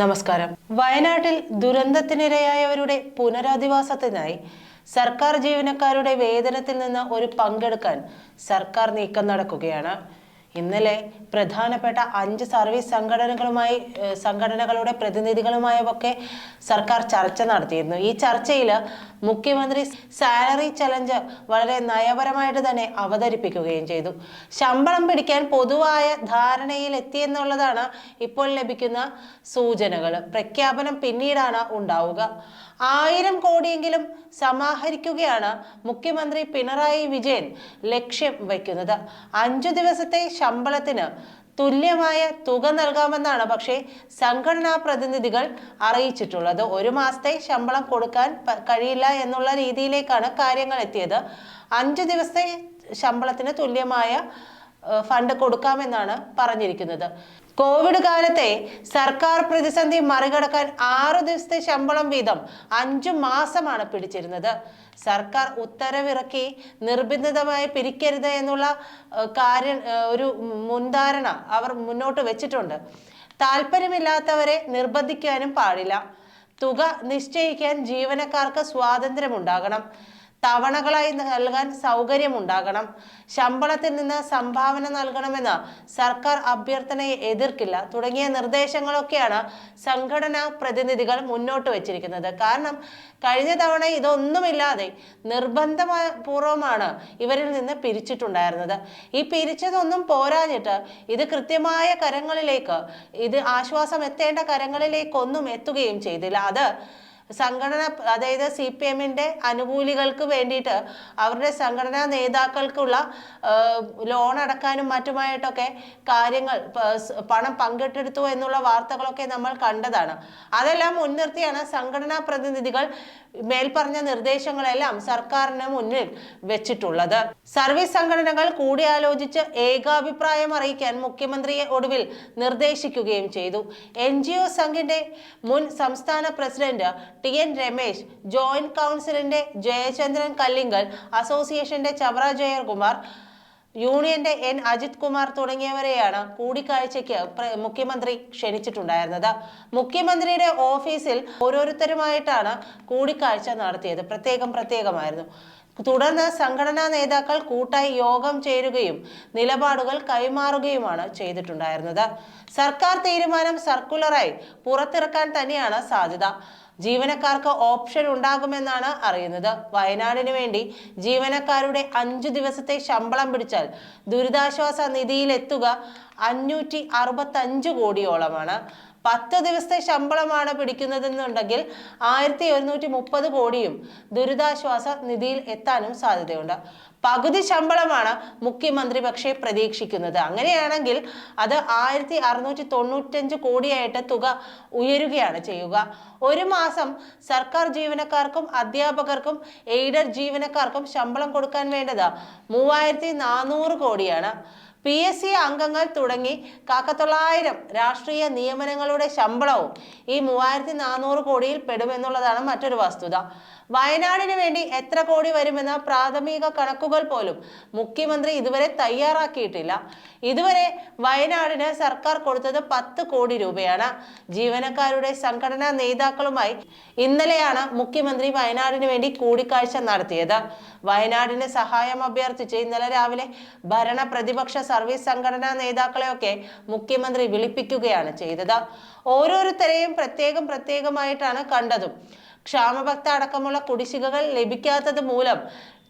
നമസ്കാരം. വയനാട്ടിൽ ദുരന്തത്തിനിരയായവരുടെ പുനരധിവാസത്തിനായി സർക്കാർ ജീവനക്കാരുടെ വേതനത്തിൽ നിന്ന് ഒരു പങ്കെടുക്കാൻ സർക്കാർ നീക്കം നടക്കുകയാണ്. ഇന്നലെ പ്രധാനപ്പെട്ട അഞ്ച് സർവീസ് സംഘടനകളുമായി സംഘടനകളുടെ പ്രതിനിധികളുമായൊക്കെ സർക്കാർ ചർച്ച നടത്തിയിരുന്നു. ഈ ചർച്ചയിൽ മുഖ്യമന്ത്രി സാലറി ചലഞ്ച് വളരെ നയപരമായിട്ട് തന്നെ അവതരിപ്പിക്കുകയും ചെയ്തു. ശമ്പളം പിടിക്കാൻ പൊതുവായ ധാരണയിൽ എത്തിയെന്നുള്ളതാണ് ഇപ്പോൾ ലഭിക്കുന്ന സൂചനകൾ പ്രഖ്യാപനം പിന്നീടാണ് ഉണ്ടാവുക. ആയിരം കോടിയെങ്കിലും സമാഹരിക്കുകയാണ് മുഖ്യമന്ത്രി പിണറായി വിജയൻ ലക്ഷ്യം വയ്ക്കുന്നത്. അഞ്ചു ദിവസത്തെ ശമ്പളത്തിന് തുല്യമായ തുക നൽകാമെന്നാണ് പക്ഷേ സംഘടനാ പ്രതിനിധികൾ അറിയിച്ചിട്ടുള്ളത്. ഒരു മാസത്തെ ശമ്പളം കൊടുക്കാൻ കഴിയില്ല എന്നുള്ള രീതിയിലേക്കാണ് കാര്യങ്ങൾ എത്തിയത്. അഞ്ചു ദിവസത്തെ ശമ്പളത്തിന് തുല്യമായ ഫണ്ട് കൊടുക്കാമെന്നാണ് പറഞ്ഞിരിക്കുന്നത്. കോവിഡ് കാലത്തെ സർക്കാർ പ്രതിസന്ധി മറികടക്കാൻ ആറു ദിവസത്തെ ശമ്പളം വീതം അഞ്ചു മാസമാണ് പിടിച്ചിരുന്നത്. സർക്കാർ ഉത്തരവിറക്കി നിർബന്ധിതമായി പിരിക്കരുത് എന്നുള്ള കാര്യം ഒരു മുൻധാരണ അവർ മുന്നോട്ട് വെച്ചിട്ടുണ്ട്. താല്പര്യമില്ലാത്തവരെ നിർബന്ധിക്കാനും പാടില്ല. തുക നിശ്ചയിക്കാൻ ജീവനക്കാർക്ക് സ്വാതന്ത്ര്യമുണ്ടാകണം. തവണകളായി നൽകാൻ സൗകര്യമുണ്ടാകണം. ശമ്പളത്തിൽ നിന്ന് സംഭാവന നൽകണമെന്ന സർക്കാർ അഭ്യർത്ഥനയെ എതിർക്കില്ല. തുടങ്ങിയ നിർദ്ദേശങ്ങളൊക്കെയാണ് സംഘടനാ പ്രതിനിധികൾ മുന്നോട്ട് വെച്ചിരിക്കുന്നത്. കാരണം കഴിഞ്ഞ തവണ ഇതൊന്നുമില്ലാതെ നിർബന്ധമായ പൂർവമാണ് ഇവരിൽ നിന്ന് പിരിച്ചിട്ടുണ്ടായിരുന്നത്. ഈ പിരിച്ചതൊന്നും പോരാഞ്ഞിട്ട് ഇത് കൃത്യമായ കരങ്ങളിലേക്ക് ഇത് ആശ്വാസം എത്തേണ്ട കരങ്ങളിലേക്കൊന്നും എത്തുകയും ചെയ്തില്ല. അത് സംഘടന അതായത് സി പി എമ്മിന്റെ അനുകൂലികൾക്ക് വേണ്ടിയിട്ട് അവരുടെ സംഘടനാ നേതാക്കൾക്കുള്ള ലോൺ അടക്കാനും മറ്റുമായിട്ടൊക്കെ കാര്യങ്ങൾ പണം പങ്കിട്ടെടുത്തു എന്നുള്ള വാർത്തകളൊക്കെ നമ്മൾ കണ്ടതാണ്. അതെല്ലാം മുൻനിർത്തിയാണ് സംഘടനാ പ്രതിനിധികൾ മേൽപ്പറഞ്ഞ നിർദ്ദേശങ്ങളെല്ലാം സർക്കാരിന് മുന്നിൽ വെച്ചിട്ടുള്ളത്. സർവീസ് സംഘടനകൾ കൂടിയാലോചിച്ച് ഏകാഭിപ്രായം അറിയിക്കാൻ മുഖ്യമന്ത്രിയെ ഒടുവിൽ നിർദ്ദേശിക്കുകയും ചെയ്തു. എൻ ജി ഒ സംഘിന്റെ മുൻ സംസ്ഥാന president T N Ramesh joint കൗൺസിലിന്റെ ജയചന്ദ്രൻ കല്ലിങ്കൽ അസോസിയേഷന്റെ ചവറ ജയകുമാർ യൂണിയന്റെ എൻ അജിത് കുമാർ തുടങ്ങിയവരെയാണ് കൂടിക്കാഴ്ചയ്ക്ക് മുഖ്യമന്ത്രി ക്ഷണിച്ചിട്ടുണ്ടായിരുന്നത്. മുഖ്യമന്ത്രിയുടെ ഓഫീസിൽ ഓരോരുത്തരുമായിട്ടാണ് കൂടിക്കാഴ്ച നടത്തിയത്. പ്രത്യേകം പ്രത്യേകമായിരുന്നു. തുടർന്ന് സംഘടനാ നേതാക്കൾ കൂട്ടായി യോഗം ചേരുകയും നിലപാടുകൾ കൈമാറുകയുമാണ് ചെയ്തിട്ടുണ്ടായിരുന്നത്. സർക്കാർ തീരുമാനം സർക്കുലറായി പുറത്തിറക്കാൻ തന്നെയാണ് സാധ്യത. ജീവനക്കാർക്ക് ഓപ്ഷൻ ഉണ്ടാകുമെന്നാണ് അറിയുന്നത്. വയനാടിന് വേണ്ടി ജീവനക്കാരുടെ അഞ്ചു ദിവസത്തെ ശമ്പളം പിടിച്ചാൽ ദുരിതാശ്വാസ നിധിയിലെത്തുക അഞ്ഞൂറ്റി അറുപത്തഞ്ച് കോടിയോളമാണ്. പത്ത് ദിവസത്തെ ശമ്പളമാണ് പിടിക്കുന്നതെന്നുണ്ടെങ്കിൽ ആയിരത്തി ഒരുന്നൂറ്റി മുപ്പത് കോടിയും ദുരിതാശ്വാസ നിധിയിൽ എത്താനും സാധ്യതയുണ്ട്. പകുതി ശമ്പളമാണ് മുഖ്യമന്ത്രി പക്ഷേ പ്രതീക്ഷിക്കുന്നത്. അങ്ങനെയാണെങ്കിൽ അത് ആയിരത്തി അറുന്നൂറ്റി തൊണ്ണൂറ്റഞ്ച് കോടിയായിട്ട് തുക ഉയരുകയാണ് ചെയ്യുക. ഒരു മാസം സർക്കാർ ജീവനക്കാർക്കും അധ്യാപകർക്കും എയ്ഡഡ് ജീവനക്കാർക്കും ശമ്പളം കൊടുക്കാൻ വേണ്ടത് മൂവായിരത്തി നാനൂറ് കോടിയാണ്. പി എസ് സി അംഗങ്ങൾ തുടങ്ങി കാക്കത്തൊള്ളായിരം രാഷ്ട്രീയ നിയമനങ്ങളുടെ ശമ്പളവും ഈ മൂവായിരത്തി നാനൂറ് കോടിയിൽ പെടുമെന്നുള്ളതാണ് മറ്റൊരു വസ്തുത. വയനാടിന് വേണ്ടി എത്ര കോടി വരുമെന്ന പ്രാഥമിക കണക്കുകൾ പോലും മുഖ്യമന്ത്രി ഇതുവരെ തയ്യാറാക്കിയിട്ടില്ല. ഇതുവരെ വയനാടിന് സർക്കാർ കൊടുത്തത് പത്ത് കോടി രൂപയാണ്. ജീവനക്കാരുടെ സംഘടനാ നേതാക്കളുമായി ഇന്നലെയാണ് മുഖ്യമന്ത്രി വയനാടിന് വേണ്ടി കൂടിക്കാഴ്ച നടത്തിയത്. വയനാടിന് സഹായം അഭ്യർത്ഥിച്ച് ഇന്നലെ രാവിലെ ഭരണ പ്രതിപക്ഷ സർവീസ് സംഘടനാ നേതാക്കളെയൊക്കെ മുഖ്യമന്ത്രി വിളിപ്പിക്കുകയാണ് ചെയ്തത്. ഓരോരുത്തരെയും പ്രത്യേകം പ്രത്യേകമായിട്ടാണ് കണ്ടതും. ക്ഷാമഭക്ത അടക്കമുള്ള കുടിശ്ശികകൾ ലഭിക്കാത്തത് മൂലം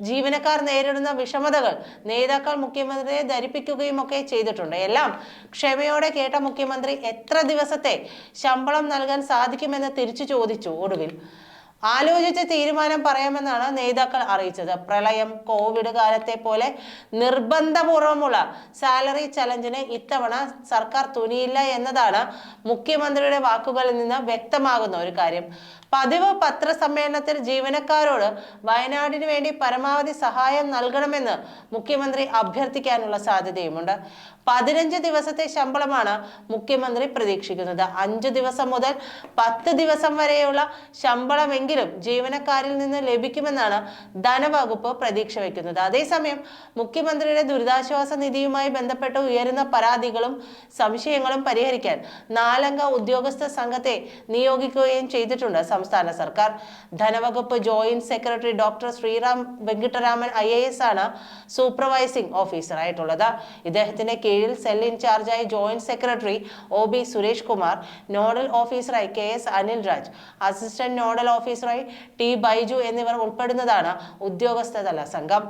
ജീവനക്കാർ നേരിടുന്ന വിഷമതകൾ നേതാക്കൾ മുഖ്യമന്ത്രിയെ ധരിപ്പിക്കുകയും ഒക്കെ ചെയ്തിട്ടുണ്ട്. എല്ലാം ക്ഷമയോടെ കേട്ട മുഖ്യമന്ത്രി എത്ര ദിവസത്തെ ശമ്പളം നൽകാൻ സാധിക്കുമെന്ന് തിരിച്ചു ചോദിച്ചു ഒടുവിൽ. ആലോചിച്ച് തീരുമാനം പറയാമെന്നാണ് നേതാക്കൾ അറിയിച്ചത്. പ്രളയം കോവിഡ് കാലത്തെ പോലെ നിർബന്ധപൂർവമുള്ള സാലറി ചലഞ്ചിന് ഇത്തവണ സർക്കാർ തുനിയില്ല എന്നതാണ് മുഖ്യമന്ത്രിയുടെ വാക്കുകളിൽ നിന്ന് വ്യക്തമാകുന്ന ഒരു കാര്യം. പതിവ് പത്രസമ്മേളനത്തിൽ ജീവനക്കാരോട് വയനാടിന് വേണ്ടി പരമാവധി സഹായം നൽകണമെന്ന് മുഖ്യമന്ത്രി അഭ്യർത്ഥിക്കാനുള്ള സാധ്യതയുമുണ്ട്. പതിനഞ്ച് ദിവസത്തെ ശമ്പളമാണ് മുഖ്യമന്ത്രി പ്രതീക്ഷിക്കുന്നത്. അഞ്ചു ദിവസം മുതൽ പത്ത് ദിവസം വരെയുള്ള ശമ്പളമെങ്കിലും ജീവനക്കാരിൽ നിന്ന് ലഭിക്കുമെന്നാണ് ധനവകുപ്പ് പ്രതീക്ഷ വയ്ക്കുന്നത് അതേസമയം മുഖ്യമന്ത്രിയുടെ ദുരിതാശ്വാസ നിധിയുമായി ബന്ധപ്പെട്ട് ഉയരുന്ന പരാതികളും സംശയങ്ങളും പരിഹരിക്കാൻ നാലംഗ ഉദ്യോഗസ്ഥ സംഘത്തെ നിയോഗിക്കുകയും ചെയ്തിട്ടുണ്ട്. സംസ്ഥാന സർക്കാർ. ധനവകുപ്പ് joint secretary doctor Sriram Venkitaraman I A S ആണ് സൂപ്പർവൈസിംഗ് ഓഫീസറായിട്ടുള്ളത്. ഇദ്ദേഹത്തിന്റെ കീഴിൽ cell ഇൻചാർജായി joint secretary O B Suresh Kumar nodal ഓഫീസറായി K S Anil Raj assistant nodal ഓഫീസറായി ടി ബൈജു എന്നിവർ ഉൾപ്പെടുന്നതാണ് ഉദ്യോഗസ്ഥതല സംഘം.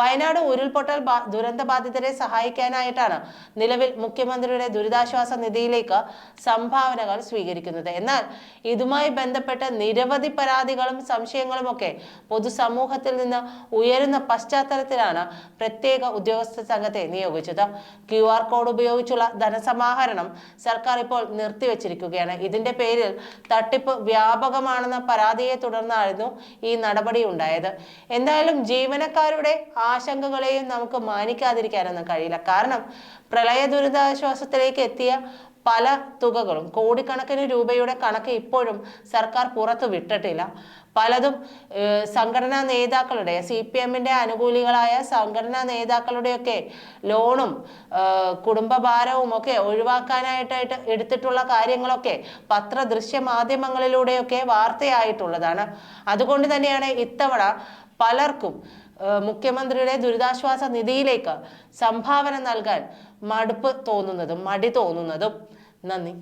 വയനാട് ഉരുൾപൊട്ടൽ ദുരന്ത ബാധിതരെ സഹായിക്കാനായിട്ടാണ് നിലവിൽ മുഖ്യമന്ത്രിയുടെ ദുരിതാശ്വാസ നിധിയിലേക്ക് സംഭാവനകൾ സ്വീകരിക്കുന്നത്. എന്നാൽ ഇതുമായി ബന്ധപ്പെട്ട് നിരവധി പരാതികളും സംശയങ്ങളും ഒക്കെ പൊതുസമൂഹത്തിൽ നിന്ന് ഉയരുന്ന പശ്ചാത്തലത്തിലാണ് പ്രത്യേക ഉദ്യോഗസ്ഥ സംഘത്തെ നിയോഗിച്ചത്. ക്യു ആർ കോഡ് ഉപയോഗിച്ചുള്ള ധനസമാഹരണം സർക്കാർ ഇപ്പോൾ നിർത്തിവെച്ചിരിക്കുകയാണ്. ഇതിന്റെ പേരിൽ തട്ടിപ്പ് വ്യാപകമാണെന്ന പരാതിയെ തുടർന്നായിരുന്നു ഈ നടപടി ഉണ്ടായത്. എന്തായാലും ജീവനക്കാരുടെ ആശങ്കകളെയും നമുക്ക് മാനിക്കാതിരിക്കാനൊന്നും കഴിയില്ല. കാരണം പ്രളയ ദുരിതാശ്വാസത്തിലേക്ക് എത്തിയ പല തുകകളും കോടിക്കണക്കിന് രൂപയുടെ കണക്ക് ഇപ്പോഴും സർക്കാർ പുറത്തു വിട്ടിട്ടില്ല. പലതും സംഘടനാ നേതാക്കളുടെ സി പി എമ്മിന്റെ അനുകൂലികളായ സംഘടനാ നേതാക്കളുടെയൊക്കെ ലോണും കുടുംബ കുടുംബഭാരവും ഒക്കെ ഒഴിവാക്കാനായിട്ടായിട്ട് എടുത്തിട്ടുള്ള കാര്യങ്ങളൊക്കെ പത്ര ദൃശ്യ മാധ്യമങ്ങളിലൂടെയൊക്കെ വാർത്തയായിട്ടുള്ളതാണ്. അതുകൊണ്ട് തന്നെയാണ് ഇത്തവണ പലർക്കും മുഖ്യമന്ത്രിയുടെ ദുരിതാശ്വാസ നിധിയിലേക്ക് സംഭാവന നൽകാൻ മടുപ്പ് തോന്നുന്നതും മടി തോന്നുന്നതും. നന്ദി.